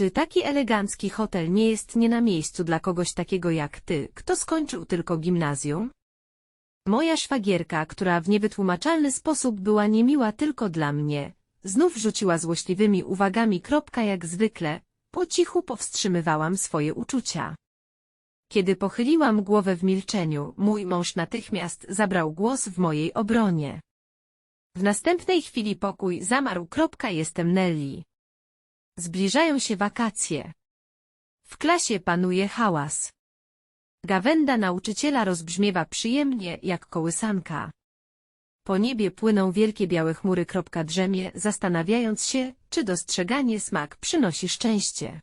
Czy taki elegancki hotel nie jest nie na miejscu dla kogoś takiego jak ty, kto skończył tylko gimnazjum? Moja szwagierka, która w niewytłumaczalny sposób była niemiła tylko dla mnie, znów rzuciła złośliwymi uwagami kropka jak zwykle, po cichu powstrzymywałam swoje uczucia. Kiedy pochyliłam głowę w milczeniu, mój mąż natychmiast zabrał głos w mojej obronie. W następnej chwili pokój zamarł. Kropka, jestem Nelly. Zbliżają się wakacje. W klasie panuje hałas. Gawenda nauczyciela rozbrzmiewa przyjemnie jak kołysanka. Po niebie płyną wielkie białe chmury. Drzemie, zastanawiając się, czy dostrzeganie smak przynosi szczęście.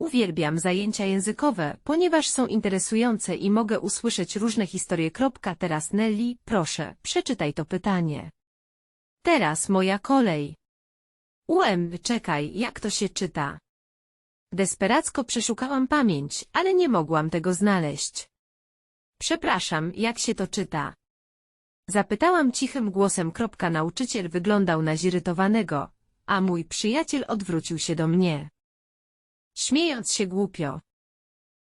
Uwielbiam zajęcia językowe, ponieważ są interesujące i mogę usłyszeć różne historie. Teraz Nelly, proszę, przeczytaj to pytanie. Teraz moja kolej. UM, czekaj, jak to się czyta? Desperacko przeszukałam pamięć, ale nie mogłam tego znaleźć. Przepraszam, jak się to czyta? Zapytałam cichym głosem. Kropka nauczyciel wyglądał na zirytowanego, a mój przyjaciel odwrócił się do mnie. Śmiejąc się głupio.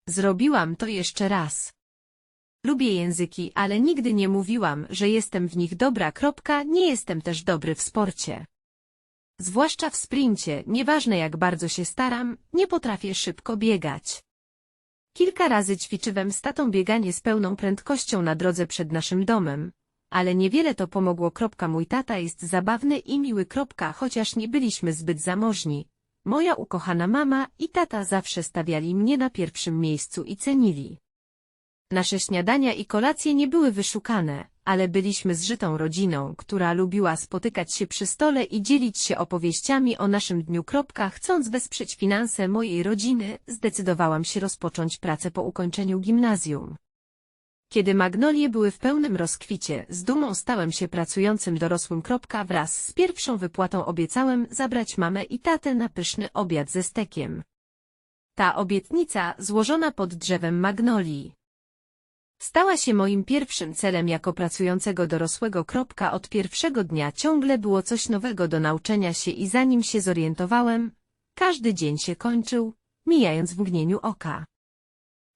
Zrobiłam to jeszcze raz. Lubię języki, ale nigdy nie mówiłam, że jestem w nich dobra. Kropka, nie jestem też dobry w sporcie. Zwłaszcza w sprincie, nieważne jak bardzo się staram, nie potrafię szybko biegać. Kilka razy ćwiczyłem z tatą bieganie z pełną prędkością na drodze przed naszym domem, ale niewiele to pomogło. Mój tata jest zabawny i miły. Chociaż nie byliśmy zbyt zamożni. Moja ukochana mama i tata zawsze stawiali mnie na pierwszym miejscu i cenili. Nasze śniadania i kolacje nie były wyszukane, ale byliśmy zżytą rodziną, która lubiła spotykać się przy stole i dzielić się opowieściami o naszym dniu. Chcąc wesprzeć finanse mojej rodziny, zdecydowałam się rozpocząć pracę po ukończeniu gimnazjum. Kiedy magnolie były w pełnym rozkwicie, z dumą stałem się pracującym dorosłym. Wraz z pierwszą wypłatą obiecałem zabrać mamę i tatę na pyszny obiad ze stekiem. Ta obietnica złożona pod drzewem magnolii. Stała się moim pierwszym celem jako pracującego dorosłego. Od pierwszego dnia ciągle było coś nowego do nauczenia się i zanim się zorientowałem, każdy dzień się kończył, mijając w mgnieniu oka.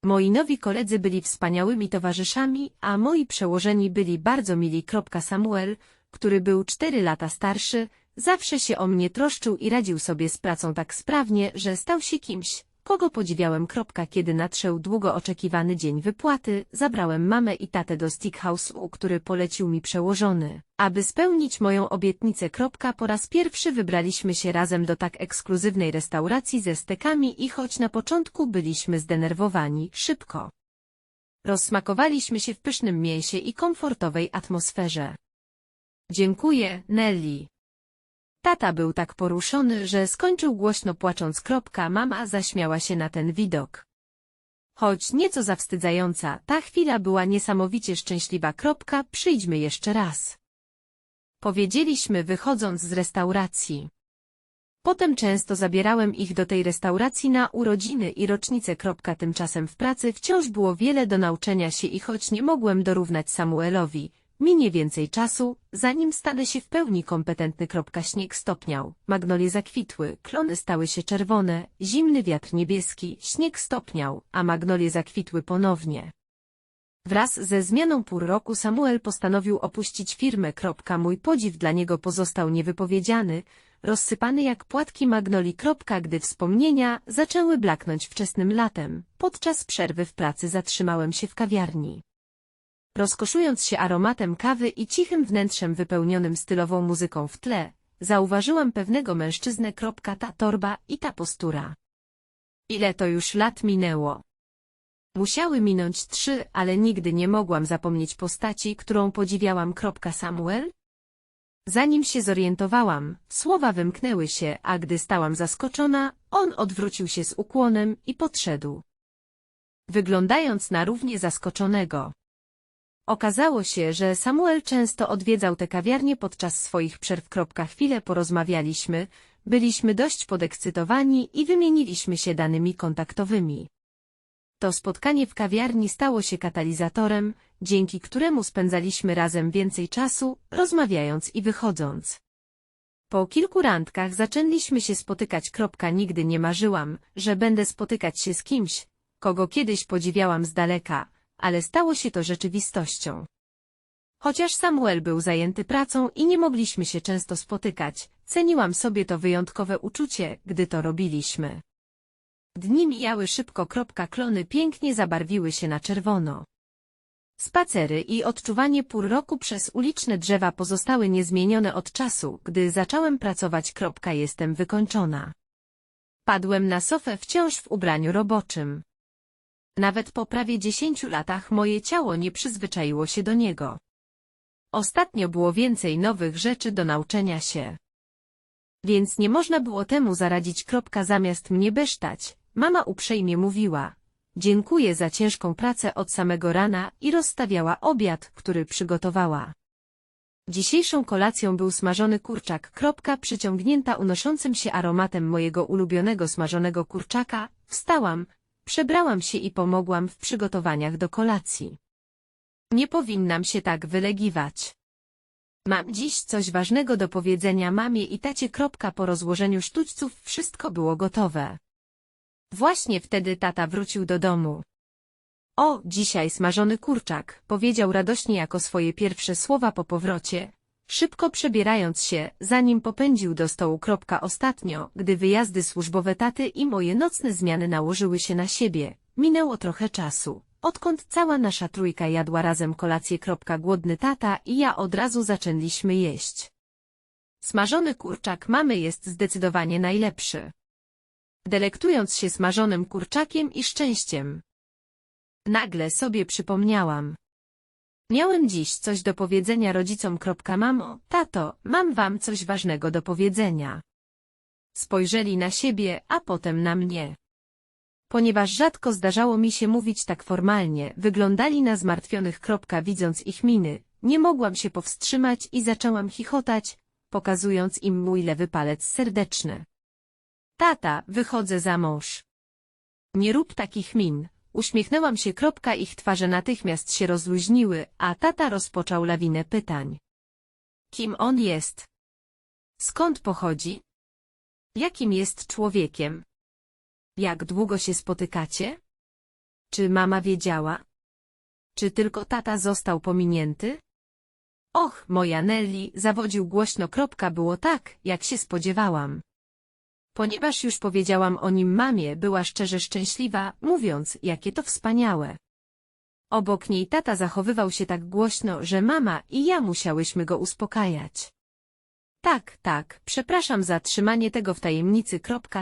Moi nowi koledzy byli wspaniałymi towarzyszami, a moi przełożeni byli bardzo mili. Samuel, który był cztery lata starszy, zawsze się o mnie troszczył i radził sobie z pracą tak sprawnie, że stał się kimś, kogo podziwiałem. Kiedy nadszedł długo oczekiwany dzień wypłaty, zabrałem mamę i tatę do Steakhouse'u, który polecił mi przełożony. Aby spełnić moją obietnicę. Po raz pierwszy wybraliśmy się razem do tak ekskluzywnej restauracji ze stekami i choć na początku byliśmy zdenerwowani, szybko. Rozsmakowaliśmy się w pysznym mięsie i komfortowej atmosferze. Dziękuję, Nelly. Tata był tak poruszony, że skończył głośno płacząc. Kropka, mama zaśmiała się na ten widok. Choć nieco zawstydzająca, ta chwila była niesamowicie szczęśliwa. Kropka, przyjdźmy jeszcze raz. Powiedzieliśmy wychodząc z restauracji. Potem często zabierałem ich do tej restauracji na urodziny i rocznice. Tymczasem w pracy wciąż było wiele do nauczenia się i choć nie mogłem dorównać Samuelowi, Minie więcej czasu, zanim stanę się w pełni kompetentny. Śnieg stopniał, magnolie zakwitły, klony stały się czerwone, zimny wiatr niebieski, śnieg stopniał, a magnolie zakwitły ponownie. Wraz ze zmianą pór roku Samuel postanowił opuścić firmę. Mój podziw dla niego pozostał niewypowiedziany, rozsypany jak płatki magnoli. Gdy wspomnienia zaczęły blaknąć wczesnym latem, podczas przerwy w pracy zatrzymałem się w kawiarni. Rozkoszując się aromatem kawy i cichym wnętrzem wypełnionym stylową muzyką w tle, zauważyłam pewnego mężczyznę. Ta torba i ta postura. Ile to już lat minęło? Musiały minąć trzy, ale nigdy nie mogłam zapomnieć postaci, którą podziwiałam. Samuel? Zanim się zorientowałam, słowa wymknęły się, a gdy stałam zaskoczona, on odwrócił się z ukłonem i podszedł. Wyglądając na równie zaskoczonego. Okazało się, że Samuel często odwiedzał te kawiarnie podczas swoich przerw. Chwilę porozmawialiśmy, byliśmy dość podekscytowani i wymieniliśmy się danymi kontaktowymi. To spotkanie w kawiarni stało się katalizatorem, dzięki któremu spędzaliśmy razem więcej czasu, rozmawiając i wychodząc. Po kilku randkach zaczęliśmy się spotykać. Nigdy nie marzyłam, że będę spotykać się z kimś, kogo kiedyś podziwiałam z daleka, ale stało się to rzeczywistością. Chociaż Samuel był zajęty pracą i nie mogliśmy się często spotykać, ceniłam sobie to wyjątkowe uczucie, gdy to robiliśmy. Dni mijały szybko. Klony pięknie zabarwiły się na czerwono. Spacery i odczuwanie pór roku przez uliczne drzewa pozostały niezmienione od czasu, gdy zacząłem pracować. Jestem wykończona. Padłem na sofę wciąż w ubraniu roboczym. Nawet po prawie dziesięciu latach moje ciało nie przyzwyczaiło się do niego. Ostatnio było więcej nowych rzeczy do nauczenia się. Więc nie można było temu zaradzić. Kropka, zamiast mnie besztać, mama uprzejmie mówiła. Dziękuję za ciężką pracę od samego rana i rozstawiała obiad, który przygotowała. Dzisiejszą kolacją był smażony kurczak. Kropka przyciągnięta unoszącym się aromatem mojego ulubionego smażonego kurczaka, wstałam, przebrałam się i pomogłam w przygotowaniach do kolacji. Nie powinnam się tak wylegiwać. Mam dziś coś ważnego do powiedzenia mamie i tacie. Po rozłożeniu sztućców wszystko było gotowe. Właśnie wtedy tata wrócił do domu. O, dzisiaj smażony kurczak, powiedział radośnie jako swoje pierwsze słowa po powrocie, szybko przebierając się, zanim popędził do stołu. Ostatnio, gdy wyjazdy służbowe taty i moje nocne zmiany nałożyły się na siebie, minęło trochę czasu, odkąd cała nasza trójka jadła razem kolację. Głodny tata i ja od razu zaczęliśmy jeść. Smażony kurczak mamy jest zdecydowanie najlepszy delektując się smażonym kurczakiem i szczęściem. Nagle sobie przypomniałam. Miałem dziś coś do powiedzenia rodzicom. Mamo, tato, mam wam coś ważnego do powiedzenia. Spojrzeli na siebie, a potem na mnie. Ponieważ rzadko zdarzało mi się mówić tak formalnie, wyglądali na zmartwionych. Widząc ich miny, nie mogłam się powstrzymać i zaczęłam chichotać, pokazując im mój lewy palec serdeczny. Tata, wychodzę za mąż. Nie rób takich min. Uśmiechnęłam się. Kropka ich twarze natychmiast się rozluźniły, a tata rozpoczął lawinę pytań. Kim on jest? Skąd pochodzi? Jakim jest człowiekiem? Jak długo się spotykacie? Czy mama wiedziała? Czy tylko tata został pominięty? Och, moja Nelly, zawodził głośno. Kropka było tak, jak się spodziewałam. Ponieważ już powiedziałam o nim mamie, była szczerze szczęśliwa, mówiąc, jakie to wspaniałe. Obok niej tata zachowywał się tak głośno, że mama i ja musiałyśmy go uspokajać. Tak, tak, przepraszam za trzymanie tego w tajemnicy.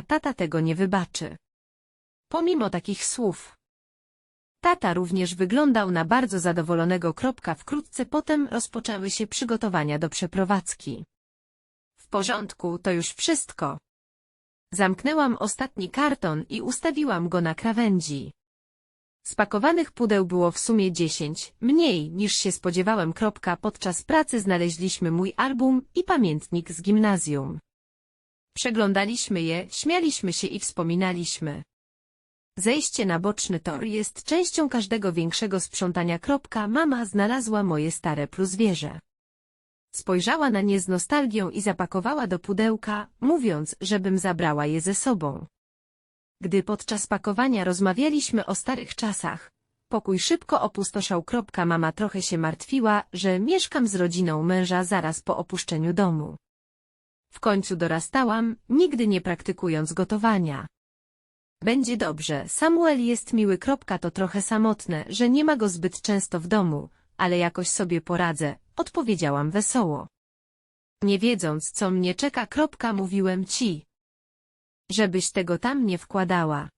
Tata tego nie wybaczy. Pomimo takich słów. Tata również wyglądał na bardzo zadowolonego. Wkrótce potem rozpoczęły się przygotowania do przeprowadzki. W porządku, to już wszystko. Zamknęłam ostatni karton i ustawiłam go na krawędzi. Spakowanych pudeł było w sumie dziesięć, mniej niż się spodziewałem. Podczas pracy znaleźliśmy mój album i pamiętnik z gimnazjum. Przeglądaliśmy je, śmialiśmy się i wspominaliśmy. Zejście na boczny tor jest częścią każdego większego sprzątania. Mama znalazła moje stare plus wieże. Spojrzała na nie z nostalgią i zapakowała do pudełka, mówiąc, żebym zabrała je ze sobą. Gdy podczas pakowania rozmawialiśmy o starych czasach, pokój szybko opustoszał. Mama trochę się martwiła, że mieszkam z rodziną męża zaraz po opuszczeniu domu. W końcu dorastałam, nigdy nie praktykując gotowania. Będzie dobrze, Samuel jest miły. To trochę samotne, że nie ma go zbyt często w domu, ale jakoś sobie poradzę, odpowiedziałam wesoło. Nie wiedząc, co mnie czeka, kropka, mówiłem ci. Żebyś tego tam nie wkładała.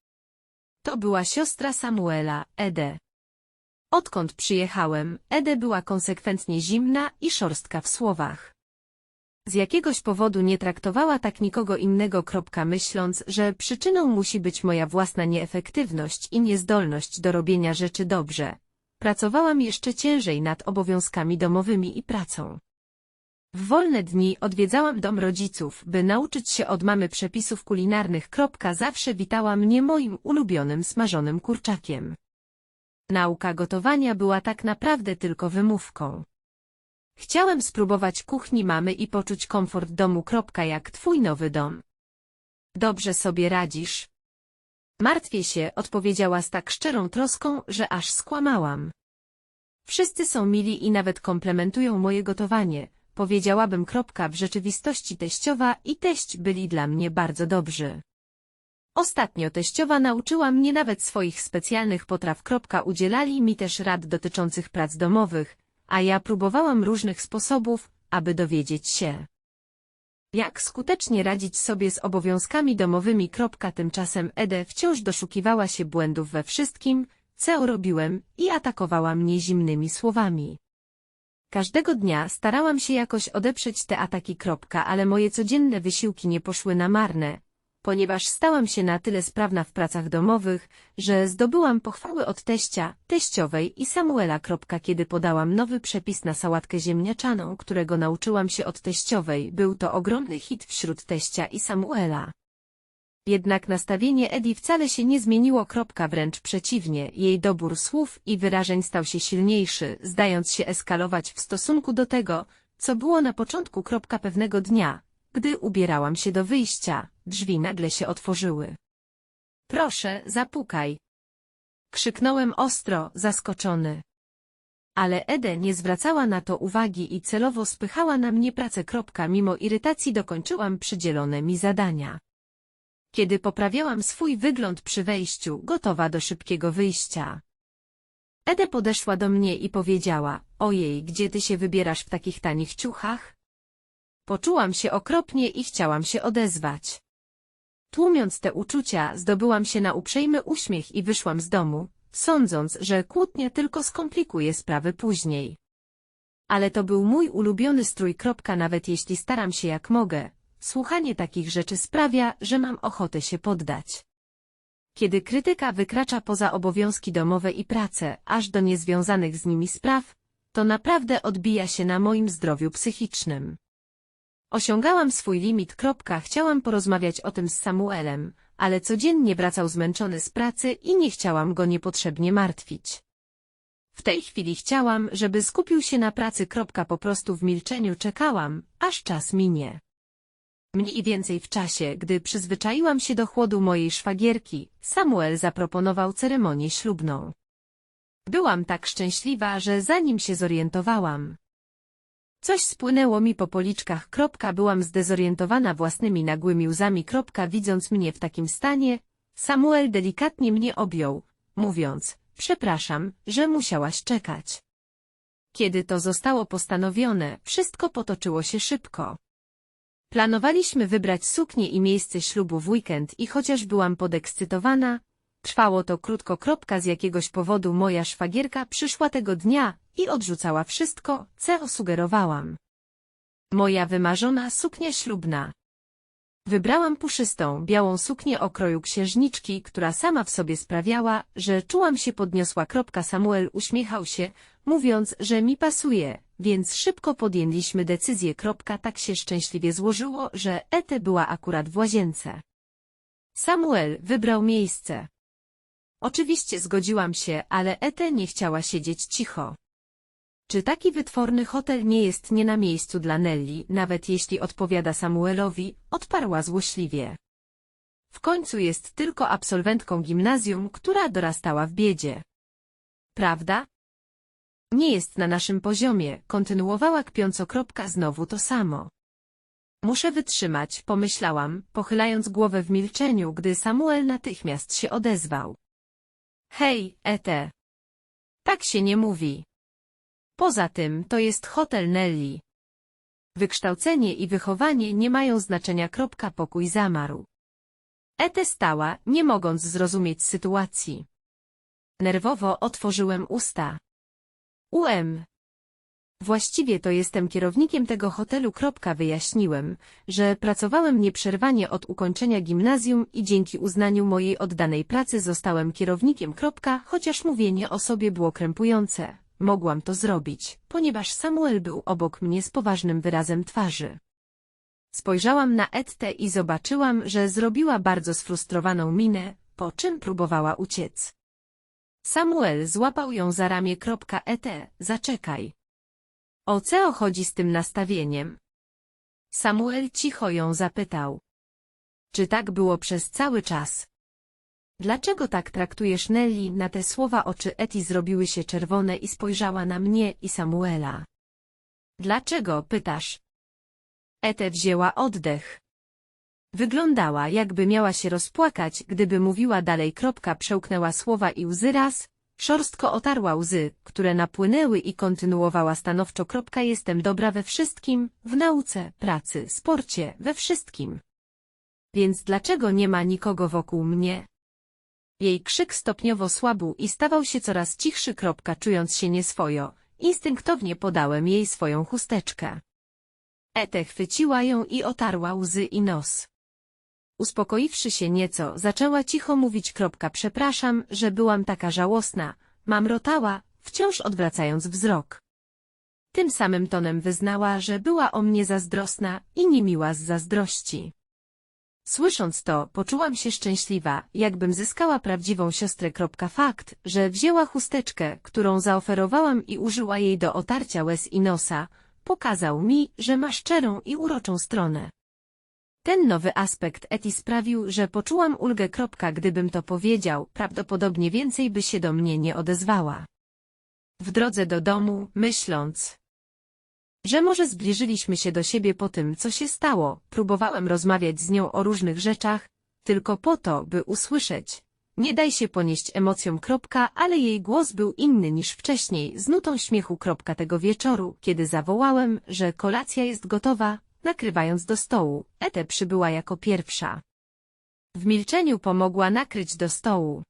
To była siostra Samuela, Ede. Odkąd przyjechałem, Ede była konsekwentnie zimna i szorstka w słowach. Z jakiegoś powodu nie traktowała tak nikogo innego. Kropka, myśląc, że przyczyną musi być moja własna nieefektywność i niezdolność do robienia rzeczy dobrze, Pracowałam jeszcze ciężej nad obowiązkami domowymi i pracą. W wolne dni odwiedzałam dom rodziców, by nauczyć się od mamy przepisów kulinarnych. Zawsze witała mnie moim ulubionym smażonym kurczakiem. Nauka gotowania była tak naprawdę tylko wymówką. Chciałem spróbować kuchni mamy i poczuć komfort domu. Jak twój nowy dom. Dobrze sobie radzisz. Martwię się, odpowiedziała z tak szczerą troską, że aż skłamałam. Wszyscy są mili i nawet komplementują moje gotowanie. Powiedziałabym kropka w rzeczywistości teściowa i teść byli dla mnie bardzo dobrzy. Ostatnio teściowa nauczyła mnie nawet swoich specjalnych potraw. Kropka, udzielali mi też rad dotyczących prac domowych, a ja próbowałam różnych sposobów, aby dowiedzieć się, jak skutecznie radzić sobie z obowiązkami domowymi. Tymczasem Ede wciąż doszukiwała się błędów we wszystkim, co robiłem i atakowała mnie zimnymi słowami. Każdego dnia starałam się jakoś odeprzeć te ataki. Ale moje codzienne wysiłki nie poszły na marne, ponieważ stałam się na tyle sprawna w pracach domowych, że zdobyłam pochwały od teścia, teściowej i Samuela. Kiedy podałam nowy przepis na sałatkę ziemniaczaną, którego nauczyłam się od teściowej, był to ogromny hit wśród teścia i Samuela. Jednak nastawienie Edi wcale się nie zmieniło. Wręcz przeciwnie, jej dobór słów i wyrażeń stał się silniejszy, zdając się eskalować w stosunku do tego, co było na początku. Pewnego dnia, gdy ubierałam się do wyjścia, drzwi nagle się otworzyły. Proszę, zapukaj. Krzyknąłem ostro, zaskoczony. Ale Ede nie zwracała na to uwagi i celowo spychała na mnie pracę. Kropka, Mimo irytacji dokończyłam przydzielone mi zadania. Kiedy poprawiałam swój wygląd przy wejściu, gotowa do szybkiego wyjścia. Ede podeszła do mnie i powiedziała, ojej, gdzie ty się wybierasz w takich tanich ciuchach? Poczułam się okropnie i chciałam się odezwać. Tłumiąc te uczucia, zdobyłam się na uprzejmy uśmiech i wyszłam z domu, sądząc, że kłótnia tylko skomplikuje sprawy później. Ale to był mój ulubiony strój. Nawet jeśli staram się jak mogę, słuchanie takich rzeczy sprawia, że mam ochotę się poddać. Kiedy krytyka wykracza poza obowiązki domowe i pracę, aż do niezwiązanych z nimi spraw, to naprawdę odbija się na moim zdrowiu psychicznym. Osiągałam swój limit. Chciałam porozmawiać o tym z Samuelem, ale codziennie wracał zmęczony z pracy i nie chciałam go niepotrzebnie martwić. W tej chwili chciałam, żeby skupił się na pracy. Po prostu w milczeniu czekałam, aż czas minie. Mniej więcej w czasie, gdy przyzwyczaiłam się do chłodu mojej szwagierki, Samuel zaproponował ceremonię ślubną. Byłam tak szczęśliwa, że zanim się zorientowałam, Coś spłynęło mi po policzkach. Byłam zdezorientowana własnymi nagłymi łzami. Widząc mnie w takim stanie, Samuel delikatnie mnie objął, mówiąc, przepraszam, że musiałaś czekać. Kiedy to zostało postanowione, wszystko potoczyło się szybko. Planowaliśmy wybrać suknię i miejsce ślubu w weekend i chociaż byłam podekscytowana, trwało to krótko. Kropka, z jakiegoś powodu moja szwagierka przyszła tego dnia i odrzucała wszystko, co sugerowałam. Moja wymarzona suknia ślubna. Wybrałam puszystą, białą suknię o kroju księżniczki, która sama w sobie sprawiała, że czułam się podniosła. Samuel uśmiechał się, mówiąc, że mi pasuje, więc szybko podjęliśmy decyzję. Tak się szczęśliwie złożyło, że Ete była akurat w łazience. Samuel wybrał miejsce. Oczywiście zgodziłam się, ale Ete nie chciała siedzieć cicho. Czy taki wytworny hotel nie jest nie na miejscu dla Nelly, nawet jeśli odpowiada Samuelowi, odparła złośliwie. W końcu jest tylko absolwentką gimnazjum, która dorastała w biedzie. Prawda? Nie jest na naszym poziomie, kontynuowała kpiąco. Znowu to samo. Muszę wytrzymać, pomyślałam, pochylając głowę w milczeniu, gdy Samuel natychmiast się odezwał. Hej, Ete. Tak się nie mówi. Poza tym, to jest hotel Nelly. Wykształcenie i wychowanie nie mają znaczenia. Pokój zamarł. Ete stała, nie mogąc zrozumieć sytuacji. Nerwowo otworzyłem usta. UM. Właściwie to jestem kierownikiem tego hotelu. Wyjaśniłem, że pracowałem nieprzerwanie od ukończenia gimnazjum i dzięki uznaniu mojej oddanej pracy zostałem kierownikiem. Chociaż mówienie o sobie było krępujące. Mogłam to zrobić, ponieważ Samuel był obok mnie z poważnym wyrazem twarzy. Spojrzałam na Ettę i zobaczyłam, że zrobiła bardzo sfrustrowaną minę, po czym próbowała uciec. Samuel złapał ją za ramię. Ete, zaczekaj. O co chodzi z tym nastawieniem? Samuel cicho ją zapytał. Czy tak było przez cały czas? Dlaczego tak traktujesz Nelly? Na te słowa oczy Eti zrobiły się czerwone i spojrzała na mnie i Samuela. Dlaczego, pytasz? Ete wzięła oddech. Wyglądała, jakby miała się rozpłakać, gdyby mówiła dalej. Kropka przełknęła słowa i łzy raz, szorstko otarła łzy, które napłynęły i kontynuowała stanowczo. Jestem dobra we wszystkim, w nauce, pracy, sporcie, we wszystkim. Więc dlaczego nie ma nikogo wokół mnie? Jej krzyk stopniowo słabł i stawał się coraz cichszy. Czując się nieswojo, instynktownie podałem jej swoją chusteczkę. Ete chwyciła ją i otarła łzy i nos. Uspokoiwszy się nieco, zaczęła cicho mówić przepraszam, że byłam taka żałosna, mamrotała, wciąż odwracając wzrok. Tym samym tonem wyznała, że była o mnie zazdrosna i niemiła z zazdrości. Słysząc to, poczułam się szczęśliwa, jakbym zyskała prawdziwą siostrę. Fakt, że wzięła chusteczkę, którą zaoferowałam i użyła jej do otarcia łez i nosa, pokazał mi, że ma szczerą i uroczą stronę. Ten nowy aspekt Eti sprawił, że poczułam ulgę. Gdybym to powiedział, prawdopodobnie więcej by się do mnie nie odezwała. W drodze do domu, myśląc, że może zbliżyliśmy się do siebie po tym, co się stało, próbowałem rozmawiać z nią o różnych rzeczach, tylko po to, by usłyszeć. Nie daj się ponieść emocjom. Ale jej głos był inny niż wcześniej, z nutą śmiechu. Tego wieczoru, kiedy zawołałem, że kolacja jest gotowa, nakrywając do stołu. Ete przybyła jako pierwsza. W milczeniu pomogła nakryć do stołu.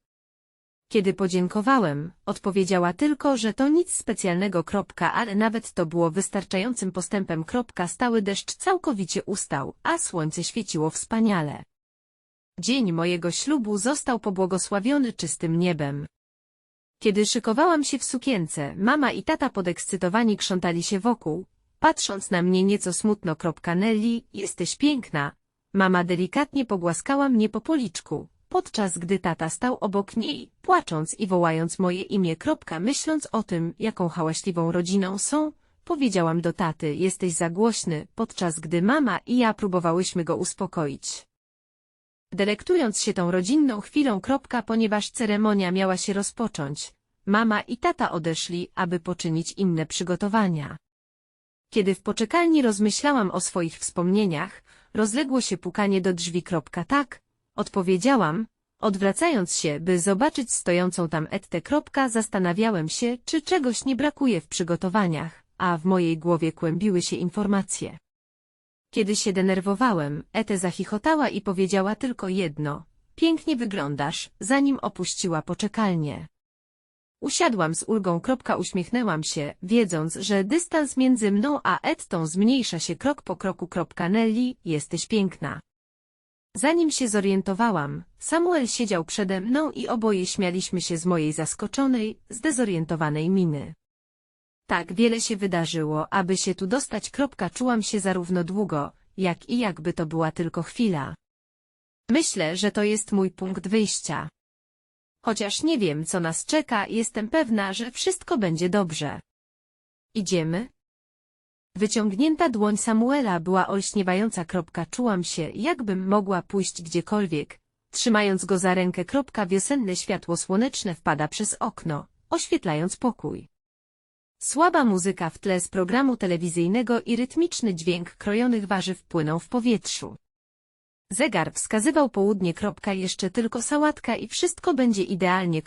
Kiedy podziękowałem, odpowiedziała tylko, że to nic specjalnego. Kropka, ale nawet to było wystarczającym postępem. Kropka, stały deszcz całkowicie ustał, a słońce świeciło wspaniale. Dzień mojego ślubu został pobłogosławiony czystym niebem. Kiedy szykowałam się w sukience, mama i tata podekscytowani krzątali się wokół, patrząc na mnie nieco smutno. Nelly, jesteś piękna. Mama delikatnie pogłaskała mnie po policzku, podczas gdy tata stał obok niej, płacząc i wołając moje imię. Myśląc o tym, jaką hałaśliwą rodziną są, powiedziałam do taty, jesteś za głośny, podczas gdy mama i ja próbowałyśmy go uspokoić. Delektując się tą rodzinną chwilą. Ponieważ ceremonia miała się rozpocząć, mama i tata odeszli, aby poczynić inne przygotowania. Kiedy w poczekalni rozmyślałam o swoich wspomnieniach, rozległo się pukanie do drzwi. Tak, odpowiedziałam, odwracając się, by zobaczyć stojącą tam Ettę. Zastanawiałem się, czy czegoś nie brakuje w przygotowaniach, a w mojej głowie kłębiły się informacje. Kiedy się denerwowałem, Ete zachichotała i powiedziała tylko jedno. Pięknie wyglądasz, zanim opuściła poczekalnię. Usiadłam z ulgą. Uśmiechnęłam się, wiedząc, że dystans między mną a Ettą zmniejsza się krok po kroku. Nelly, jesteś piękna. Zanim się zorientowałam, Samuel siedział przede mną i oboje śmialiśmy się z mojej zaskoczonej, zdezorientowanej miny. Tak wiele się wydarzyło, aby się tu dostać. Czułam się zarówno długo, jak i jakby to była tylko chwila. Myślę, że to jest mój punkt wyjścia. Chociaż nie wiem, co nas czeka, jestem pewna, że wszystko będzie dobrze. Idziemy? Wyciągnięta dłoń Samuela była olśniewająca. Kropka, czułam się, jakbym mogła pójść gdziekolwiek. Trzymając go za rękę. Kropka, wiosenne światło słoneczne wpada przez okno, oświetlając pokój. Słaba muzyka w tle z programu telewizyjnego i rytmiczny dźwięk krojonych warzyw płyną w powietrzu. Zegar wskazywał południe. Jeszcze tylko sałatka i wszystko będzie idealnie.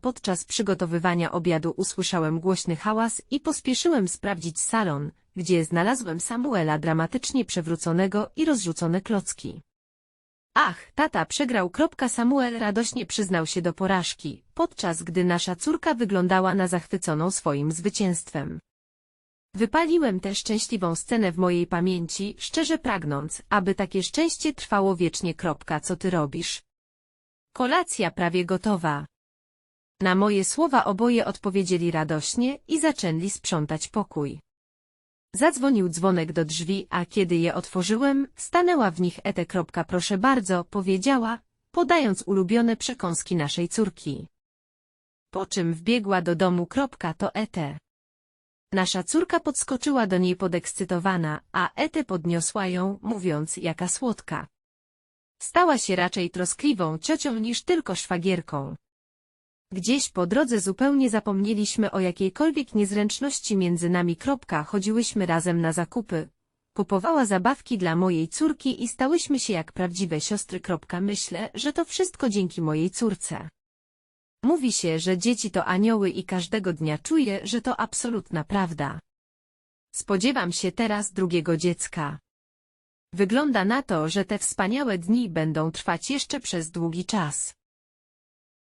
Podczas przygotowywania obiadu usłyszałem głośny hałas i pospieszyłem sprawdzić salon, gdzie znalazłem Samuela dramatycznie przewróconego i rozrzucone klocki. Ach, tata przegrał. Samuel radośnie przyznał się do porażki, podczas gdy nasza córka wyglądała na zachwyconą swoim zwycięstwem. Wypaliłem tę szczęśliwą scenę w mojej pamięci, szczerze pragnąc, aby takie szczęście trwało wiecznie. Co ty robisz? Kolacja prawie gotowa. Na moje słowa oboje odpowiedzieli radośnie i zaczęli sprzątać pokój. Zadzwonił dzwonek do drzwi, a kiedy je otworzyłem, stanęła w nich Ete. Proszę bardzo, powiedziała, podając ulubione przekąski naszej córki. Po czym wbiegła do domu. To Ete. Nasza córka podskoczyła do niej podekscytowana, a Ete podniosła ją, mówiąc, jaka słodka. Stała się raczej troskliwą ciocią niż tylko szwagierką. Gdzieś po drodze zupełnie zapomnieliśmy o jakiejkolwiek niezręczności między nami. Kropka, chodziłyśmy razem na zakupy. Kupowała zabawki dla mojej córki i stałyśmy się jak prawdziwe siostry. Kropka, myślę, że to wszystko dzięki mojej córce. Mówi się, że dzieci to anioły i każdego dnia czuję, że to absolutna prawda. Spodziewam się teraz drugiego dziecka. Wygląda na to, że te wspaniałe dni będą trwać jeszcze przez długi czas.